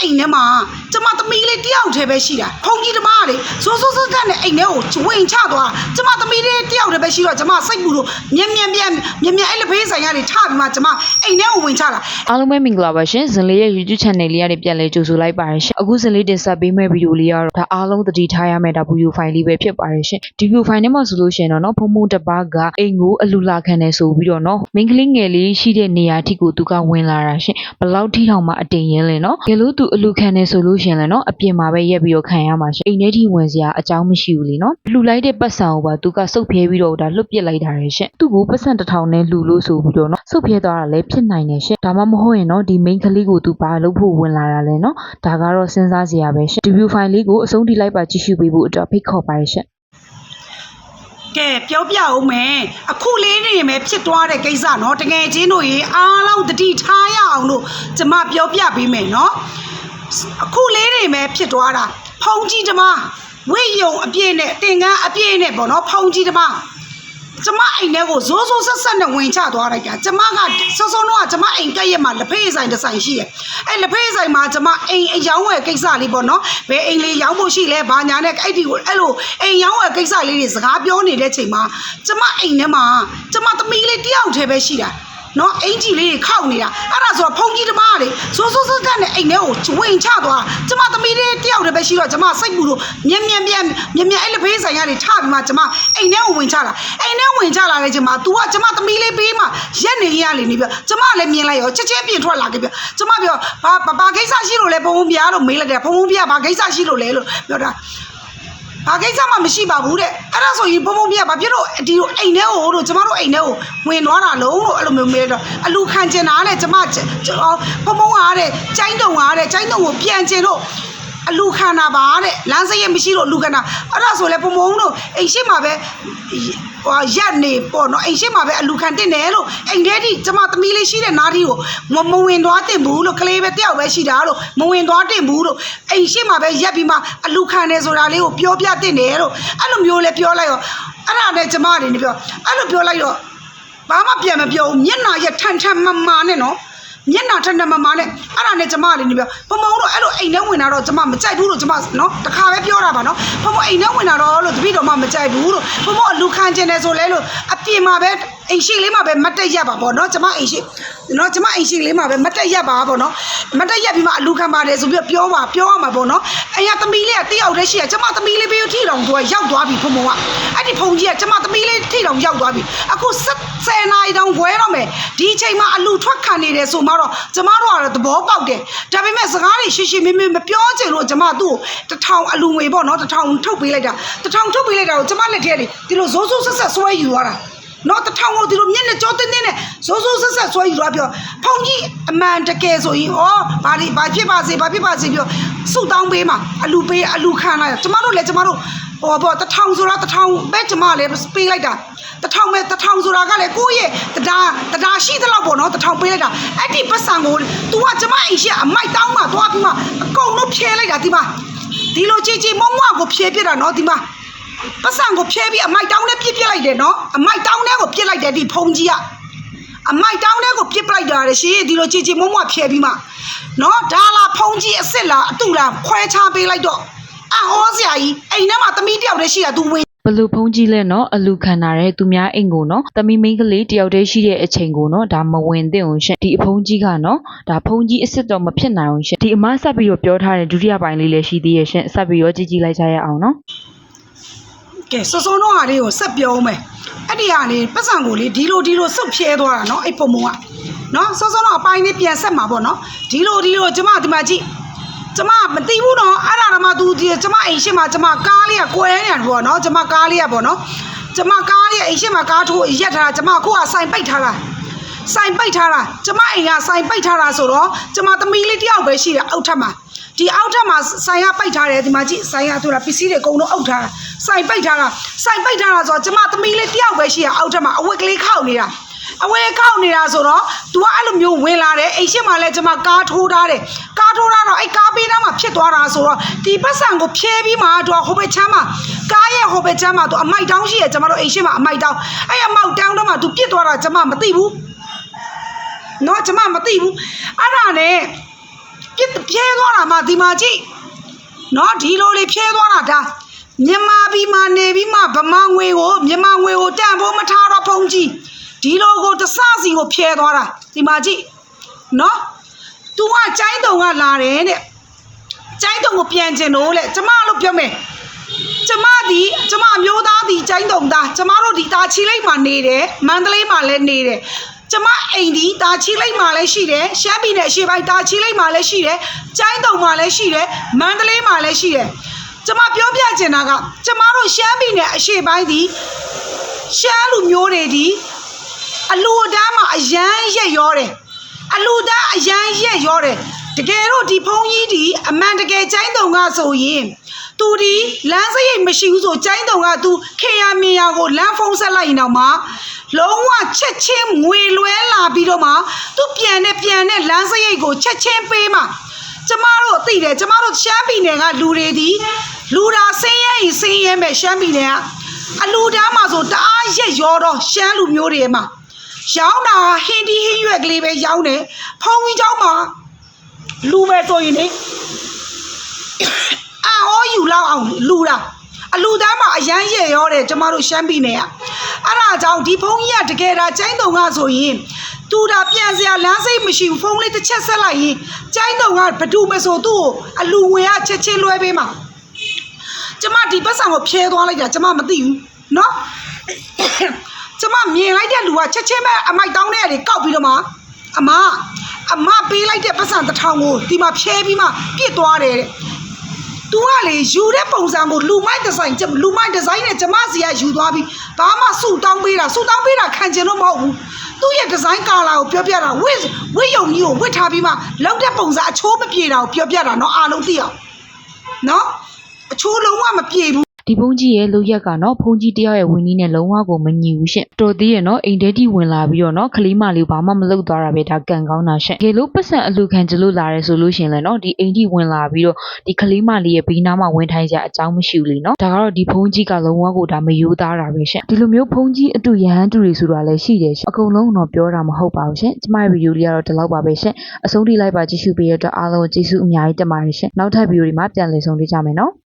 အိမ်ထဲမှာကျမသမီးလေးတယောက်တည်းပဲရှိတာဖုန်ကြီးဓမ္မလေစိုးစိုးစိုးတက်နဲ့အိမ်ထဲကိုဝင်ချသွားကျမသမီးလေးတယောက်တည်းပဲရှိတော့ကျမစိတ်ပူလို့မြန်မြန်မြန်မြန်မြန်အဲ့လဖေးဆိုင်ကနေထပြီးမှကျမအိမ်ထဲကိုဝင်ချတာအားလုံးပဲမင်္ဂလာပါရှင်ဇင်လေးရဲ့ YouTube channel လေးရတဲ့ပြန်လဲကြိုဆိုလိုက်ပါတယ်ရှင်အခုဇင်လေးတင်ဆက်ပေးမယ့်ဗီဒီယိုလေးကတော့ဒါအားလုံးသတိထားရမယ့်ဒါ video file လေးပဲဖြစ်ပါတယ်ရှင်ဒီ video file ထဲမှာဆိုလို့ရှင်တော့နော်ဖုံဖုံတစ်ပါးကအိမ်ကိုအလူလာခံတယ်ဆိုပြီးတော့နော်မိန်းကလေးငယ်လေးရှိတဲ့နေရာထိကိုသူကဝင်လာတာရှင်ဘလောက်ထိထောင်မှအတင်ရင်လဲနော်ကဲလို့သူအလူခံနေဆိုလို့ရှင်လဲနော်အပြင်မှာပဲရက်ပြီးတော့ခံရမှာရှင်အိမ်ထဲထိဝင်စရာအကြောင်းမရှိဘူးလीနော်လှူလိုက်တဲ့ပတ်စံကိုပါသူကစုပ်ဖျဲပြီးတော့ဒါလွတ်ပစ်လိုက်တာရှင်သူ့ကိုပတ်စံတစ်ထောင်နဲ့လှူလို့ဆိုပြီးတော့နော်စုပ်ဖျဲသွားတာလည်းဖြစ်နိုင်တယ်ရှင်ဒါမှမဟုတ်ရင်နော်ဒီ main ကလေးကိုသူဘာလုပ်ဖို့ဝင်လာတာလဲနော်ဒါကတော့စဉ်းစားစရာပဲရှင် review file လေးကိုအဆုံးထိလိုက်ပါကြည့်ရှုပေးဖို့အတွက်ဖိတ်ခေါ်ပါရရှင် ကဲပြောပြအောင်မယ်အခုလေးနေမယ်ဖြစ်သွားတဲ့ကိစ္စနော်တကယ်ချင်းတို့ရေအားလုံးတတိထားရအောင်လို့ကျမပြောပြပေးမယ်နော်အခုလေးနေမယ်ဖြစ်သွားတာဖုန်ကြီးဓမ္မဝိယုံအပြည့်နဲ့တင်ကန်းအပြည့်နဲ့ပေါ့နော်ဖုန်ကြီးဓမ္မ ကျမအိမ်ထဲကိုဇိုးဇိုးဆက်ဆက်နဲ့ဝင်ချသွားလိုက်တာကျမကစောစောတော့ကကျမအိမ်ကက်ရက်မှာလက်ဖေးဆိုင်တစ်ဆိုင်ရှိတယ်အဲလက်ဖေးဆိုင်မှာကျမအိမ်အယောင်းဝယ်ကိစ္စလေးပေါ့နော်ဘယ်အိမ်လေးရောင်းဖို့ရှိလဲဘာညာနဲ့အဲ့ဒီကိုအဲ့လိုအိမ်ရောင်းဝယ်ကိစ္စလေးတွေစကားပြောနေတဲ့ချိန်မှာကျမအိမ်ထဲမှာကျမသမီးလေးတယောက်တည်းပဲရှိတာ နော်အင်ကြီးလေးတွေခောက်နေတာအဲ့ဒါဆိုတော့ဖုန်ကြီးတမားတွေစိုးစိုးစိုးတက်နဲ့အိမ်ထဲကိုဝင်ချသွားကျမသမီးလေးတယောက်တည်းပဲရှိတော့ကျမစိတ်ပူလို့မြန်မြန်မြန်မြန်မြန်အဲ့လက်ဖေးဆိုင်ကနေထပြီးမှကျမအိမ်ထဲကိုဝင်ချလာအိမ်ထဲဝင်ချလာတဲ့ချိန်မှာ तू ကကျမသမီးလေးပေးမှရက်နေရလေနေပြကျမလည်းမြင်လိုက်ရောချက်ချင်းပြင်ထွက်လာခဲ့ပြကျမပြောဘာဘာဘာကိစ္စရှိလို့လဲဘုံဘုံပြားလို့မေးလိုက်တယ်ဘုံဘုံပြားဘာကိစ္စရှိလို့လဲလို့ပြောတာ ဘာကိစ္စမှမရှိပါဘူးတဲ့အဲ့ဒါဆိုရင်ဘုံဘုံပြဘာဖြစ်လို့ဒီလိုအိမ်ထဲကိုတို့ကျမတို့အိမ်ထဲကိုဝင်သွားတာလုံးလို့အဲ့လိုမျိုးမေးတော့အလူခံကျင်တာတဲ့ကျမဘုံဘုံကတဲ့ကျိုင်းတုံကတဲ့ကျိုင်းတုံကိုပြန်ကျင်တော့အလူခံတာပါတဲ့လမ်းစရိတ်မရှိလို့အလူခံတာအဲ့ဒါဆိုလဲဘုံဘုံတို့အိမ်ရှိမှာပဲ ဟိုရက်နေပေါ့နော်အိမ်ရှိမှာပဲအလူခံတင်တယ်လို့အိမ်ထဲထိကျမသမီးလေးရှိတဲ့နားထီကိုမမဝင်သွားတင်ဘူးလို့ကလေးပဲတယောက်ပဲရှိတာလို့မဝင်သွားတင်ဘူးလို့အိမ်ရှိမှာပဲရက်ပြီးမှအလူခံတယ်ဆိုတာလေးကိုပြောပြတင်တယ်လို့အဲ့လိုမျိုးလဲပြောလိုက်ရောအဲ့ဒါနဲ့ကျမတွေနေပြောအဲ့လိုပြောလိုက်တော့ဘာမှပြန်မပြောဘူးမျက်နှာရက်ထန်ထန်မမနဲ့နော် မျက်နှာထန်ထန်မမနဲ့အဲ့ဒါနဲ့ကျမလေးနေပြောဘုံဘုံတို့အဲ့လိုအိမ်ထဲဝင်တာတော့ကျမမကြိုက်ဘူးလို့ကျမနော်တခါပဲပြောတာပါနော်ဘုံဘုံအိမ်ထဲဝင်တာတော့လို့တပည့်တော်မှမကြိုက်ဘူးလို့ဘုံဘုံအလူခံကျင်တယ်ဆိုလဲလို့အပြင်မှာပဲ အိမ်ရှိလေးမှာပဲမတ်တက်ရက်ပါပေါ့နော်ကျမအိမ်ရှိနော်ကျမအိမ်ရှိလေးမှာပဲမတ်တက်ရက်ပါပေါ့နော်မတ်တက်ရက်ပြီးမှအလူခံပါတယ်ဆိုပြီးပြောပါပြောရမှာပေါ့နော်အိမ်ကသမီးလေးကတယောက်တည်းရှိရကျမသမီးလေးပြီးထိတော်သူကရောက်သွားပြီဘုံဘုံကအဲ့ဒီဖုန်ကြီးကကျမသမီးလေးထိတော်ရောက်သွားပြီအခု10နာရီတောင်ခွဲတော့မယ်ဒီအချိန်မှာအလူထွက်ခံနေတယ်ဆိုမှတော့ကျမတို့ကတော့သဘောပေါက်တယ်ဒါပေမဲ့စကားတွေရှင်းရှင်းမင်းမင်းမပြောချင်လို့ကျမသူ့ကိုတထောင်အလူငွေပေါ့နော်တထောင်ထုတ်ပေးလိုက်တာတထောင်ထုတ်ပေးလိုက်တာကိုကျမလက်ထဲကနေဒီလိုဇိုးဇိုးဆက်ဆက်ဆွဲယူသွားတာ နော်တထောင်ကိုဒီလိုမျက်နှာကြောတင်းတင်းနဲ့ဇိုးဇိုးဆက်ဆက်ဆွဲယူသွားပြောဖုန်ကြီးအမှန်တကယ်ဆိုရင်ဩဘာဒီဘာဖြစ်ပါစေဘာဖြစ်ပါစေပြောစုတောင်းပေးမှာအလူပေးအလူခံလာကျမတို့လည်းကျမတို့ဟောပေါ့တထောင်ဆိုတာတထောင်ပဲကျမလည်းပေးလိုက်တာတထောင်ပဲတထောင်ဆိုတာကလည်းကိုယ့်ရဲ့တရားတရားရှိသလောက်ပေါ့နော်တထောင်ပေးလိုက်တာအဲ့ဒီပတ်စံကို तू ကကျမအိမ်ရှိအမိုက်တောင်းမှသွားပြီးမှအကုန်လုံးဖြဲလိုက်တာဒီမှာဒီလိုကြည်ကြည်မုံမွကိုဖြဲပြစ်တာနော်ဒီမှာ ပတ်စံကိုဖြဲပြီးအမိုက်တောင်းနဲ့ပြစ်ပြစ်လိုက်တယ်နော်အမိုက်တောင်းနဲ့ကိုပြစ်လိုက်တယ်ဒီဖုန်ကြီးကအမိုက်တောင်းတဲ့ကိုပြစ်ပလိုက်တာလေရှင်ဒီလိုချီချီမုံမဖြဲပြီးမှနော်ဒါလားဖုံးကြီးအစ်စ်လားအတူလားခွဲခြားပေးလိုက်တော့အဟောစရာကြီးအိမ်ထဲမှာသမီးတယောက်တည်းရှိတာ तू ဝေဘလူဖုံးကြီးလဲနော်အလူခံတာတဲ့သူများအိမ်ကိုနော်တမိမိန်းကလေးတယောက်တည်းရှိတဲ့အချိန်ကိုနော်ဒါမဝင်သင့်အောင်ရှင်ဒီအဖုံးကြီးကနော်ဒါဖုံးကြီးအစ်စ်တော့မဖြစ်နိုင်အောင်ရှင်ဒီအမဆက်ပြီးတော့ပြောထားတဲ့ဒုတိယပိုင်းလေးလည်းရှိသေးရဲ့ရှင်ဆက်ပြီးတော့ကြည့်ကြည့်လိုက်ကြရအောင်နော် ကဲစောစောတော့ဟာလေးကိုဆက်ပြောအောင်မယ်အဲ့ဒီဟာလေးပတ်စံကိုလေဒီလိုဒီလိုစုပ်ဖြဲသွားတာနော်အဲ့ပုံပုံကနော်စောစောတော့အပိုင်းလေးပြန်ဆက်မှာပေါ့နော်ဒီလိုဒီလိုကျမဒီမှာကြည့်ကျမမသိဘူးနော်အဲ့ဒါတော့မှ तू ဒီကျမအိမ်ရှိမှာကျမကားလေးကကွဲနေတာပေါ့နော်ကျမကားလေးကပေါ့နော်ကျမကားလေးကအိမ်ရှိမှာကားထိုးရက်ထားတာကျမအခုကစိုင်ပိတ်ထားတာစိုင်ပိတ်ထားတာကျမအိမ်ကစိုင်ပိတ်ထားတာဆိုတော့ကျမသမီးလေးတယောက်ပဲရှိတာအောက်ထပ်မှာ ဒီအောက်ထပ်မှာဆိုင်ကပိတ်ထားတယ်ဒီမှာကြည့်ဆိုင်ကဆိုတာပစ္စည်းတွေအကုန်လုံးအုပ်ထားတာဆိုင်ပိတ်ထားတာဆိုင်ပိတ်ထားတာဆိုတော့ကျမသမီးလေးတယောက်ပဲရှိရအောက်ထပ်မှာအဝတ်ကလေးခောက်နေတာအဝတ်ခောက်နေတာဆိုတော့ तू ကအဲ့လိုမျိုးဝင်လာတယ်အိမ်ရှိမှလည်းကျမကားထိုးထားတယ်ကားထိုးထားတော့အဲ့ကားပေးသားမှာဖြစ်သွားတာဆိုတော့ဒီပတ်စံကိုဖြဲပြီးမှသူကဟိုဘက်ချမ်းမှာကားရဲ့ဟိုဘက်ချမ်းမှာ तू အမိုက်တောင်းရှိရကျမတို့အိမ်ရှိမှအမိုက်တောင်းအဲ့အမောက်တောင်းတော့မှ तू ပြစ်သွားတာကျမမသိဘူးနော်ကျမမသိဘူးအဲ့ဒါနဲ့ ပြစ်ဖြဲသွားတာမှဒီမှာကြည့်နော်ဒီလိုလေးဖြဲသွားတာဒါမြန်မာပြည်မှာနေပြီးမှဗမာငွေကိုမြန်မာငွေကိုတန်ဖိုးမထားတော့ဖုန်ကြီးဒီလိုကိုတစစီကိုဖြဲသွားတာဒီမှာကြည့်နော် तू ကကျိုင်းတုံကလာတယ်တဲ့ကျိုင်းတုံကိုပြန်ကျင်တော့လေကျမလို့ပြောမယ်ကျမဒီကျမအမျိုးသားဒီကျိုင်းတုံသားကျမတို့ဒီတာချီလိတ်မှာနေတယ်မန္တလေးမှာလည်းနေတယ် ကျမအိမ်ဒီတာချီလိတ်မှာလည်းရှိတယ်ရှမ်းပြည်နယ်အရှေ့ပိုင်းတာချီလိတ်မှာလည်းရှိတယ်ကျိုင်းတုံမှာလည်းရှိတယ်မန္တလေးမှာလည်းရှိတယ်ကျမပြောပြချင်တာကကျမတို့ရှမ်းပြည်နယ်အရှေ့ပိုင်းဒီရှမ်းလူမျိုးတွေဒီအလူအတန်းမှာအရန်ရက်ရောတယ်အလူတန်းအရန်ရက်ရောတယ်တကယ်တော့ဒီဖုန်းကြီးဒီအမှန်တကယ်ကျိုင်းတုံကဆိုရင်သူဒီလမ်းစရိတ်မရှိဘူးဆိုကျိုင်းတုံကသူခေရမင်ယာကိုလမ်းဖုံးဆက်လိုက်ရင်တော့မှလုံးဝ ချက်ချင်းငွေလွဲလာပြီးတော့မှသူပြန်နဲ့ပြန်နဲ့လမ်းစရိတ်ကိုချက်ချင်းပေးမှကျမတို့သိတယ်ကျမတို့ရှမ်းပြည်နယ်ကလူတွေဒီလူတာဆင်းရဲရင်ဆင်းရဲမဲ့ရှမ်းပြည်နယ်ကအလူတန်းမှာဆိုတအားရက်ရောတော့ရှမ်းလူမျိုးတွေမှာရောင်းတာဟင်းဒီဟင်းရွက်ကလေးပဲရောင်းတယ်ဖုံကြီးเจ้าမှာလူပဲဆိုရင်လေ အာဟောယူလောက်အောင်လူတာ အလူသားမှာအရန်ရဲ့ရောတယ်ကျမတို့ရှမ်းပြည်နယ်ကအဲ့ဒါကြောင့်ဒီဖုန်းကြီးကတကယ်ဒါကျိုင်းတုံကဆိုရင်သူဒါပြန်စရာလမ်းစိတ်မရှိဘူးဖုန်းလေးတစ်ချက်ဆက်လိုက်ရင်ကျိုင်းတုံကဘဒူမဆိုသူ့ကိုအလူငွေကချက်ချင်းလွှဲပေးမှာကျမဒီပတ်စံကိုဖြဲသွားလိုက်တာကျမမသိဘူးเนาะ ကျမမြင်လိုက်တဲ့လူကချက်ချင်းပဲအမိုက်တောင်းတဲ့ကနေကောက်ပြီးတော့မှအမအမပေးလိုက်တဲ့ပတ်စံတစ်ထောင်ကိုဒီမှာဖြဲပြီးမှပြစ်သွားတယ်တဲ့ तू ကလေယူတဲ့ပုံစံကိုလူမိုက်ဒီဇိုင်းလူမိုက်ဒီဇိုင်းနဲ့ကျမစီကယူသွားပြီးဘာမှဆူတောင်းပေးတာဆူတောင်းပေးတာခံချင်လို့မဟုတ်ဘူးသူ့ရဲ့ဒီဇိုင်းကာလာကိုပြောပြတာဝစ်ဝစ်ယုံကြီးကိုဝစ်ထားပြီးမှလောက်တဲ့ပုံစံအချိုးမပြေတာကိုပြောပြတာเนาะအားလုံးသိအောင်เนาะအချိုးလုံးဝမပြေဘူး ဒီဘုန်းကြီးရဲ့လူရက်ကတော့ဘုန်းကြီးတယောက်ရဲ့ဝင်းကြီးနဲ့လုံးဝကိုမညီဘူးရှင်တော်သေးရဲ့နော်အိမ်ထဲတိဝင်လာပြီးတော့နော်ခလေးမလေးဘာမှမလုပ်သွားတာပဲဒါကန်ကောင်းတာရှင်တကယ်လို့ပတ်စံအလူခံကြလို့လာရဲဆိုလို့ရှင်လဲနော်ဒီအိမ်တိဝင်လာပြီးတော့ဒီခလေးမလေးရဲ့ဘေးနားမှာဝင်ထိုင်ကြအကြောင်းမရှိဘူးလေနော်ဒါကတော့ဒီဘုန်းကြီးကလုံးဝကိုဒါမယိုးသားတာပဲရှင်ဒီလိုမျိုးဘုန်းကြီးအတူရဟန်းတူတွေဆိုတာလည်းရှိတယ်ရှင်အကုန်လုံးတော့ပြောတာမဟုတ်ပါဘူးရှင်ကျမရဲ့ဗီဒီယိုလေးကတော့ဒီလောက်ပါပဲရှင်အဆုံးထိလိုက်ပါကြည့်ရှုပေးရတဲ့အတွက်အားလုံးကိုကျေးဇူးအများကြီးတင်ပါတယ်ရှင်နောက်ထပ်ဗီဒီယိုတွေမှာပြန်လည်ဆုံတွေ့ကြမယ်နော်